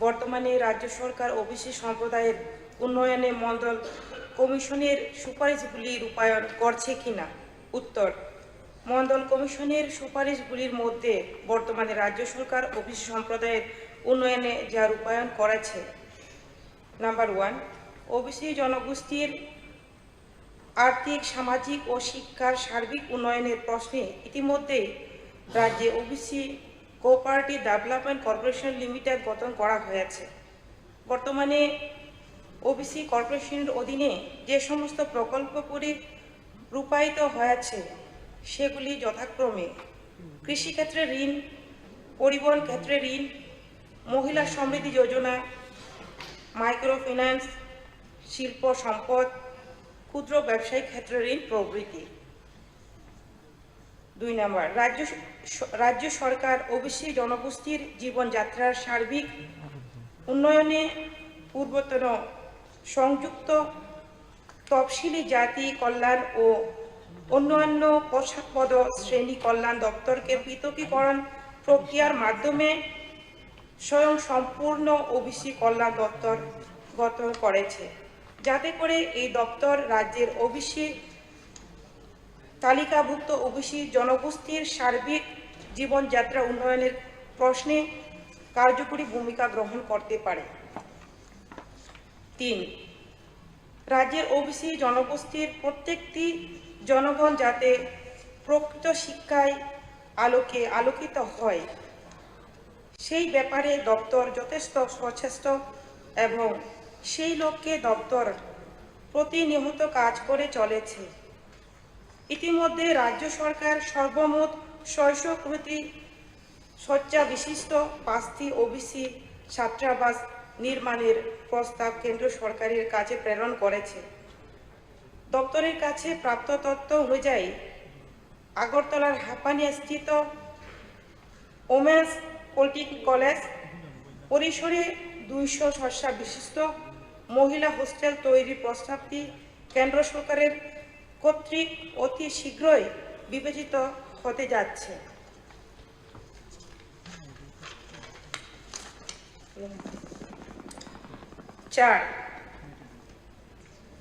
বর্তমানে রাজ্য সরকার ওবিসি সম্প্রদায়ের উন্নয়নে মন্ডল কমিশনের সুপারিশগুলি রূপায়ণ করছে কিনা? উত্তর, মন্ডল কমিশনের সুপারিশগুলির মধ্যে বর্তমানে রাজ্য সরকার ওবিসি সম্প্রদায়ের উন্নয়নে যা রূপায়ণ করেছে। নাম্বার ওয়ান, ওবিসি জনগোষ্ঠীর আর্থিক, সামাজিক ও শিক্ষার সার্বিক উন্নয়নের প্রশ্নে ইতিমধ্যেই রাজ্যে OBC cooperative development corporation limited গঠন করা হয়েছে। বর্তমানে ওবিসি কর্পোরেশনের অধীনে যে সমস্ত প্রকল্পগুলি রূপায়িত হয়েছে, সেগুলি যথাক্রমে কৃষিক্ষেত্রে ঋণ, পরিবহন ক্ষেত্রে ঋণ, মহিলা সমৃদ্ধি যোজনা মাইক্রো ফিন্যান্স শিল্প সম্পদ, ক্ষুদ্র ব্যবসায়িক ক্ষেত্রে ঋণ প্রভৃতি। দুই নম্বর, রাজ্য রাজ্য সরকার ওবিসি জনগোষ্ঠীর জীবনযাত্রার সার্বিক উন্নয়নে পূর্বতন সংযুক্ত তফসিলি জাতি কল্যাণ ও অন্যান্য পশ্চাৎপদ শ্রেণি কল্যাণ দপ্তরকে পৃথকীকরণ প্রক্রিয়ার মাধ্যমে স্বয়ং সম্পূর্ণ ওবিসি কল্যাণ দপ্তর গঠন করেছে। যাতে করে এই দপ্তর রাজ্যের ওবিসি তালিকাভুক্ত ওবিসি জনগোষ্ঠীর সার্বিক জীবনযাত্রা উন্নয়নের প্রশ্নে কার্যকরী ভূমিকা গ্রহণ করতে পারে। তিন, রাজ্যের ওবিসি জনগোষ্ঠীর প্রত্যেকটি জনগণ যাতে প্রকৃত শিক্ষায় আলোকে, আলোকিত হয়, সেই ব্যাপারে দপ্তর যথেষ্ট সচেষ্ট এবং সেই লক্ষ্যে দপ্তর প্রতিনিয়ত কাজ করে চলেছে। ইতিমধ্যে রাজ্য সরকার সর্বমোট ছয়শো কোটি শয্যা বিশিষ্ট পাঁচটি ওবিসি ছাত্রাবাস নির্মাণের প্রস্তাব কেন্দ্র সরকারের কাছে প্রেরণ করেছে। দপ্তরের কাছে প্রাপ্ত তথ্য অনুযায়ী, আগরতলার হাপানিয়া স্থিত ওমেন্স পলিটেকনিক কলেজ পরিসরে দুইশো শস্যা বিশিষ্ট মহিলা হোস্টেল তৈরির প্রস্তাবটি কেন্দ্র সরকারের কর্তৃক অতি শীঘ্রই বিবেচিত হতে যাচ্ছে। চার।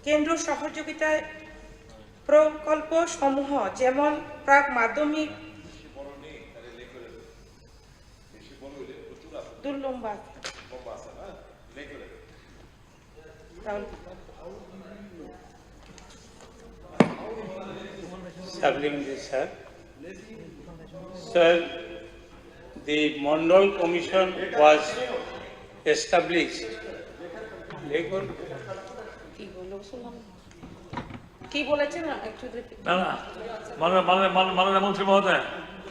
কেন্দ্র সহযোগিতায় প্রকল্প সমূহ যেমন প্রাক মাধ্যমিক দুর্লম্বা Supplementary, sir. Sir, the Mondal Commission was established. কি বলেছেন? না না মাননীয় মন্ত্রী মহোদয়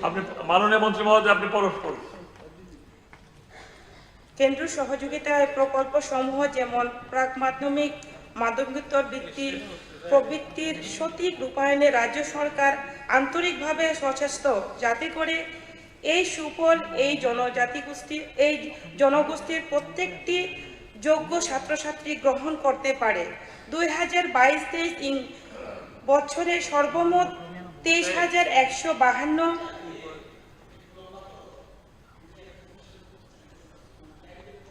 আপনি মাননীয় মন্ত্রী মহোদয় আপনি পরশ করুন কেন্দ্র সহযোগিতায় প্রকল্প সমূহ যেমন প্রাক মাধ্যমিক মাধ্যমিকোত্তর বৃত্তি প্রবৃত্তির সঠিক রূপায়ণে রাজ্য সরকার আন্তরিকভাবে সচেষ্ট যাতে করে এই সুফল, এই জনজাতি গোষ্ঠীর এই জনগোষ্ঠীর প্রত্যেকটি যোগ্য ছাত্রছাত্রী গ্রহণ করতে পারে। দুই হাজার বাইশ তেইশ বছরে সর্বমোট তেইশ হাজার একশো বাহান্ন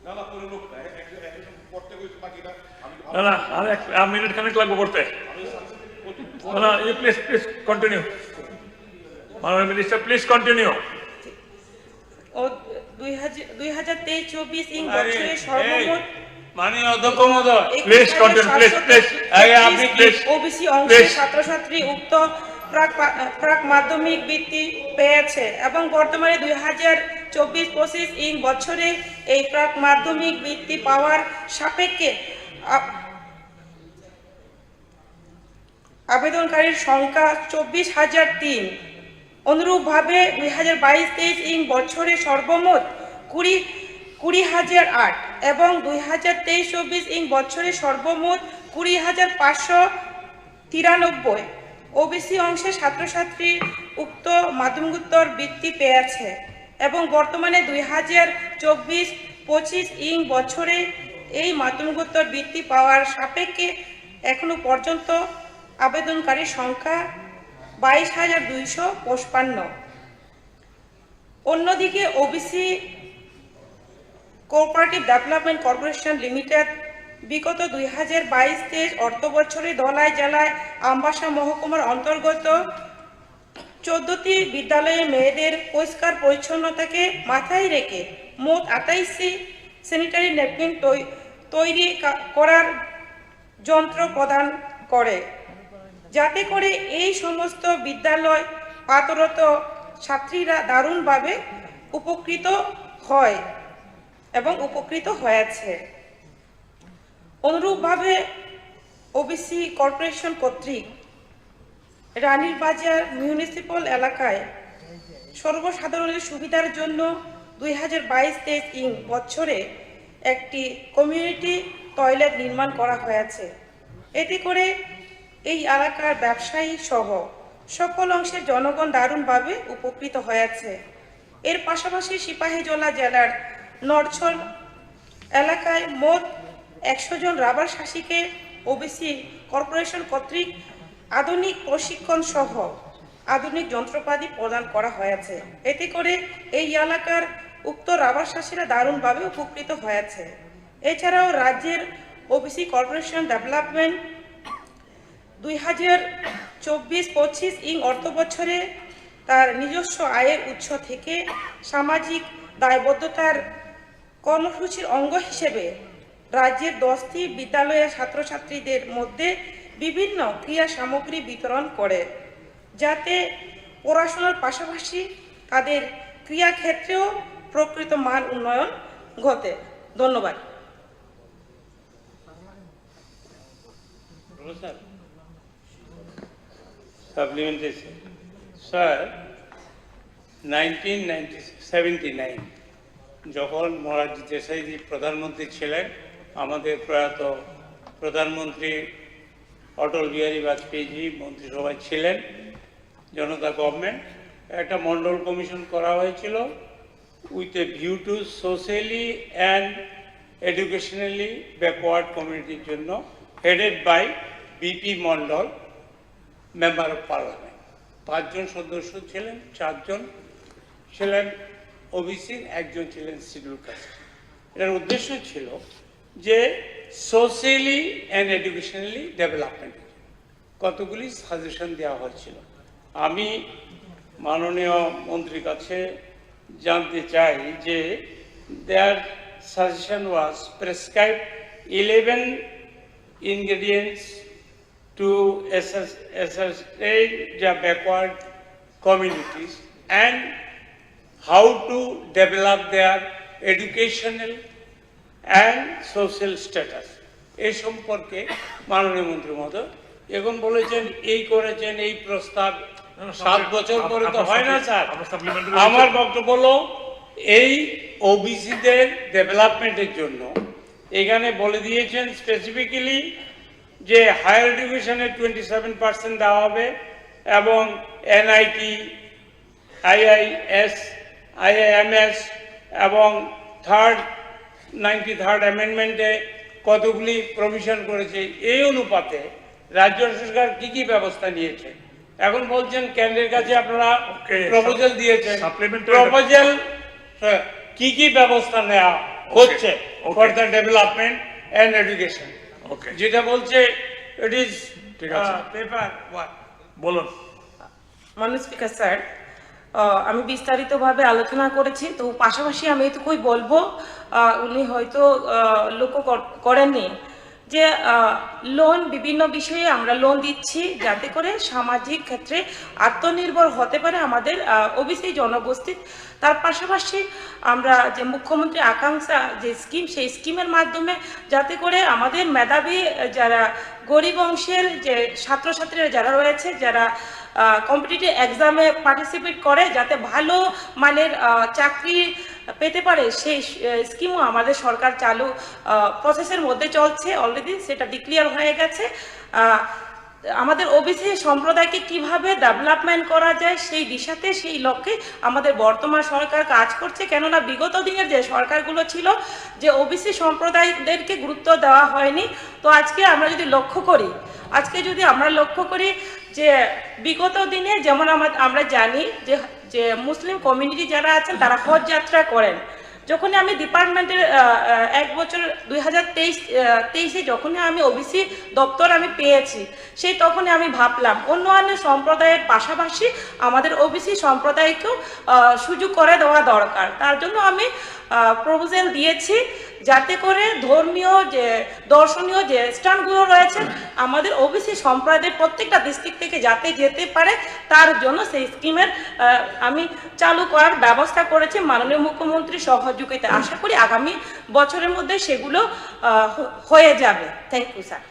আর এক প্লিজ প্লিজ কন্টিনিউ মাননীয় প্লিজ কন্টিনিউ দুই হাজার তেইশ চব্বিশ ইং বছরে সর্বমোট মাননীয় অধ্যক্ষ মহোদয় Please continue, please, please. আগে আপনি please, ওবিসি অংশের ছাত্রছাত্রী উক্ত প্রাক মাধ্যমিক বৃত্তি পেয়েছে এবং বর্তমানে দুই হাজার চব্বিশ পঁচিশ ইং বছরে এই প্রাক মাধ্যমিক বৃত্তি পাওয়ার সাপেক্ষে আবেদনকারীর সংখ্যা চব্বিশ হাজার তিন। অনুরূপভাবে দুই হাজার বাইশ তেইশ ইং বছরে সর্বমোট কুড়ি কুড়ি হাজার আট এবং দুই হাজার তেইশ চব্বিশ ইং বছরে সর্বমোট কুড়ি হাজার পাঁচশো তিরানব্বই। ওবিসি অংশের ছাত্রছাত্রী উক্ত মাধ্যমিকোত্তর বৃত্তি পেয়েছে এবং বর্তমানে দুই হাজার চব্বিশ পঁচিশ ইং বছরে এই মাধ্যমিকোত্তর বৃত্তি পাওয়ার সাপেক্ষে এখনও পর্যন্ত আবেদনকারীর সংখ্যা বাইশ হাজার দুইশো পঁচপান্ন। অন্যদিকে OBC cooperative development corporation limited বিগত দুই হাজার বাইশ তেইশ অর্থ বছরে ধলাই জেলায় আমবাসা মহকুমার অন্তর্গত চোদ্দটি বিদ্যালয়ে মেয়েদের পরিষ্কার পরিচ্ছন্নতাকে মাথায় রেখে মোট আটাইশটি স্যানিটারি ন্যাপকিন তৈরি করার যন্ত্র প্রদান করে। যাতে করে এই সমস্ত বিদ্যালয় পাতরত ছাত্রীরা দারুণভাবে উপকৃত হয় এবং উপকৃত হয়েছে। অনুরূপভাবে ওবিসি কর্পোরেশন কর্তৃক রানীর বাজার মিউনিসিপ্যাল এলাকায় সর্বসাধারণের সুবিধার জন্য দুই হাজার বাইশ তেইশ ইং বছরে একটি কমিউনিটি টয়লেট নির্মাণ করা হয়েছে। এতে করে এই এলাকার ব্যবসায়ী সহ সকল অংশের জনগণ দারুণভাবে উপকৃত হয়েছে। এর পাশাপাশি সিপাহীজলা জেলার নরছল এলাকায় মোট একশো জন রাবার শাসিকে ওবিসি কর্পোরেশন কর্তৃক আধুনিক প্রশিক্ষণ সহ আধুনিক যন্ত্রপাতি প্রদান করা হয়েছে। এতে করে এই এলাকার উক্ত রাবার শাসীরা দারুণভাবে উপকৃত হয়েছে। এছাড়াও রাজ্যের ওবিসি কর্পোরেশন ডেভেলপমেন্ট দুই হাজার চব্বিশ পঁচিশ ইং অর্থ বছরে তার নিজস্ব আয়ের উৎস থেকে সামাজিক দায়বদ্ধতার কর্মসূচির অঙ্গ হিসেবে রাজ্যের দশটি বিদ্যালয়ের ছাত্রছাত্রীদের মধ্যে বিভিন্ন ক্রিয়া সামগ্রী বিতরণ করে, যাতে পড়াশোনার পাশাপাশি তাদের ক্রিয়াক্ষেত্রেও প্রকৃত মান উন্নয়ন ঘটে ধন্যবাদ. Supplementation. Sir, 1979 যখন মোরারজি দেশাইজি প্রধানমন্ত্রী ছিলেন আমাদের প্রয়াত প্রধানমন্ত্রী অটল বিহারী বাজপেয়ীজি মন্ত্রিসভায় ছিলেন জনতা গভর্নমেন্ট একটা মন্ডল কমিশন করা হয়েছিল with a view to socially and educationally backward কমিউনিটির জন্য headed by BP Mandal member of parliament পাঁচজন সদস্য ছিলেন, চারজন ছিলেন ওবিসির একজন ছিলেন শিডিউল কাস্ট এটার উদ্দেশ্য ছিল যে সোশ্যালি অ্যান্ড এডুকেশনালি ডেভেলপমেন্ট কতগুলি সাজেশন দেওয়া হয়েছিল? আমি মাননীয় মন্ত্রীর কাছে জানতে চাই যে their suggestion was prescribe eleven ingredients to the backward communities and how to develop their educational and social status এ সম্পর্কে মাননীয় মন্ত্রী মহোদয় এখন বলেছেন, এই করেছেন, এই প্রস্তাব সাত বছর পরে তো হয় না স্যার। আমার বক্তব্য হলো এই ওবিসিদের ডেভেলপমেন্টের জন্য এখানে বলে দিয়েছেন স্পেসিফিক্যালি যে হায়ার এডুকেশনে টোয়েন্টি সেভেন পার্সেন্ট দেওয়া হবে এবং এনআইটি আইআইএস আইআইএমএস এবং থার্ড নাইনটি থার্ড অ্যামেন্ডমেন্টে কতগুলি প্রভিশন করেছে এই অনুপাতে রাজ্য সরকার কি কি ব্যবস্থা নিয়েছে? এখন বলছেন কেন্দ্রের কাছে আপনারা প্রপোজাল দিয়েছেন। প্রপোজাল কি কি ব্যবস্থা নেওয়া হচ্ছে. For the development and education okay. যেটা বলছে ইট ইজ পেপার বলুন। মাননীয় স্পিকার স্যার আমি বিস্তারিতভাবে আলোচনা করেছি তো পাশাপাশি আমি এটুকুই বলব উনি হয়তো লক্ষ্য কর- করেননি। যে লোন বিভিন্ন বিষয়ে আমরা লোন দিচ্ছি যাতে করে সামাজিক ক্ষেত্রে আত্মনির্ভর হতে পারে আমাদের ওবিসি জনগোষ্ঠী তার পাশাপাশি আমরা যে মুখ্যমন্ত্রী আকাঙ্ক্ষা যে স্কিম সেই স্কিমের মাধ্যমে যাতে করে আমাদের মেধাবী, যারা গরিব অংশের যে ছাত্রছাত্রীরা যারা রয়েছে, যারা কম্পিটিটিভ এক্সামে পার্টিসিপেট করে যাতে ভালো মানের চাকরি পেতে পারে, সেই স্কিমও আমাদের সরকার চালু প্রসেসের মধ্যে চলছে। অলরেডি সেটা ডিক্লিয়ার হয়ে গেছে। আমাদের ওবিসি সম্প্রদায়কে কীভাবে ডেভেলপমেন্ট করা যায়, সেই দিশাতে, সেই লক্ষ্যে আমাদের বর্তমান সরকার কাজ করছে। কেননা বিগত দিনের যে সরকারগুলো ছিল, যে ওবিসি সম্প্রদায়দেরকে গুরুত্ব দেওয়া হয়নি। তো আজকে আমরা যদি লক্ষ্য করি, আজকে যদি আমরা লক্ষ্য করি যে বিগত দিনে যেমন আমা- আমরা জানি যে যে মুসলিম কমিউনিটি যারা আছেন, তারা হজ যাত্রা করেন। যখনই আমি ডিপার্টমেন্টের এক বছর দুই হাজার তেইশ তেইশে যখনই আমি ওবিসি দপ্তর আমি পেয়েছি, সেই তখনই আমি ভাবলাম অন্য অন্য সম্প্রদায়ের পাশাপাশি আমাদের ওবিসি সম্প্রদায়কেও সুযোগ করে দেওয়া দরকার। তার জন্য আমি প্রপোজাল দিয়েছি। যাতে করে ধর্মীয় যে, দর্শনীয় যে স্থানগুলো রয়েছে, আমাদের ওবিসি সম্প্রদায়ের প্রত্যেকটা ডিস্ট্রিক্ট থেকে যাতে যেতে পারে, তার জন্য সেই স্কিমের আমি চালু করার ব্যবস্থা করেছি মাননীয় মুখ্যমন্ত্রী সহযোগিতা আশা করি আগামী বছরের মধ্যে সেগুলো হয়ে যাবে। Thank you sir